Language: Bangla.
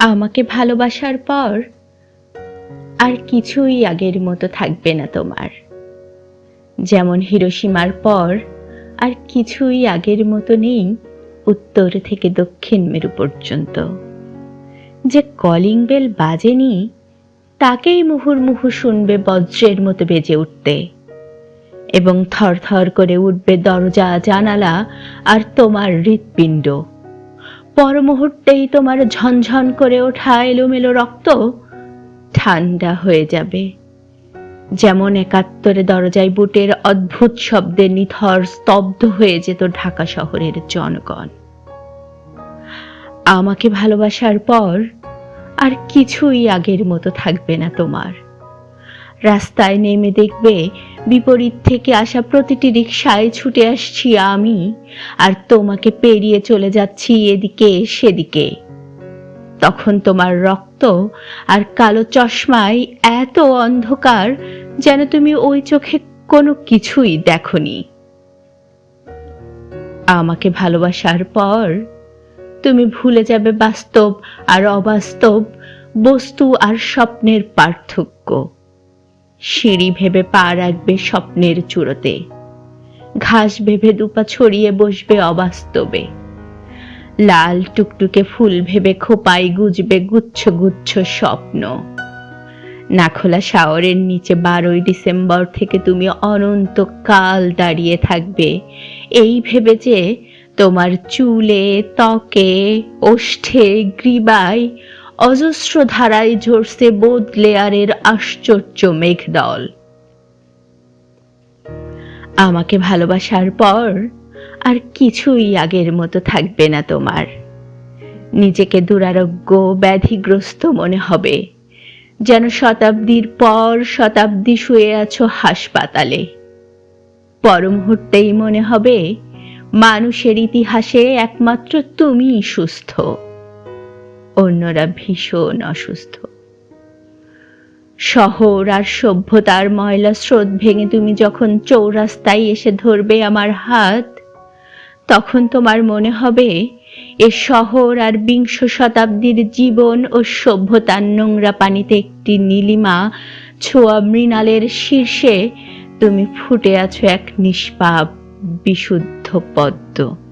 আমাকে ভালোবাসার পর আর কিছুই আগের মতো থাকবে না তোমার। যেমন হিরোসীমার পর আর কিছুই আগের মতো নেই উত্তর থেকে দক্ষিণ মেরু পর্যন্ত। যে কলিং বেল বাজেনি, তাকেই মুহুর্মুহু শুনবে বজ্রের মতো বেজে উঠতে। এবং থরথর করে উঠবে দরজা, জানালা আর তোমার হৃৎপিণ্ড। পর মুহূর্তেই তোমার ঝনঝন করে ওঠা এলোমেলো রক্ত ঠান্ডা হয়ে যাবে। যেমন একাত্তরে দরজায় বুটের অদ্ভুত শব্দে নিথর স্তব্ধ হয়ে যেত ঢাকা শহরের জনগণ। আমাকে ভালোবাসার পর আর কিছুই আগের মতো থাকবে না তোমার। রাস্তায় নেমে দেখবে, বিপরীত থেকে আসা প্রতিটি রিকশায় ছুটে আসছি আমি, আর তোমাকে পেরিয়ে চলে যাচ্ছি এদিকে, সেদিকে। তখন তোমার রক্ত আর কালো চশমায় এত অন্ধকার যেন তুমি ওই চোখে কোনো কিছুই দেখনি। আমাকে ভালোবাসার পর তুমি ভুলে যাবে বাস্তব আর অবাস্তব বস্তু আর স্বপ্নের পার্থক্য। সিঁড়ি ভেবে পা রাখবে স্বপ্নের চূড়োতে। ঘাস ভেবে দুপা ছড়িয়ে বসবে অবাস্তবে। লাল টুকটুকে ফুল ভেবে খোপায় গুজবে গুচ্ছ গুচ্ছ স্বপ্ন। নাখোলা শাওরের নিচে বারোই ডিসেম্বর থেকে তুমি অনন্ত কাল দাঁড়িয়ে থাকবে। এই ভেবে যে তোমার চুলে, ত্বকে, ওষ্ঠে গ্রীবায় অজস্র ধারায় ঝরছে বোধ লেয়ারের আশ্চর্য মেঘদল। আমাকে ভালোবাসার পর আর কিছুই আগের মতো থাকবে না তোমার। নিজেকে দুরারোগ্য ব্যাধিগ্রস্ত মনে হবে, যেন শতাব্দীর পর শতাব্দী শুয়ে আছো হাসপাতালে। পর মুহূর্তেই মনে হবে, মানুষের ইতিহাসে একমাত্র তুমিই সুস্থ। অন্যরা ভীষণ অসুস্থ। শহর আর সভ্যতার ময়লা স্রোত ভেঙে তুমি যখন চৌরাস্তায় এসে ধরবে আমার হাত, তখন তোমার মনে হবে এ শহর আর বিংশ শতাব্দীর জীবন ও সভ্যতার নোংরা পানিতে একটি নীলিমা ছোঁয়া মৃণালের শীর্ষে তুমি ফুটে আছো এক নিষ্পাপ, বিশুদ্ধ পদ্ম।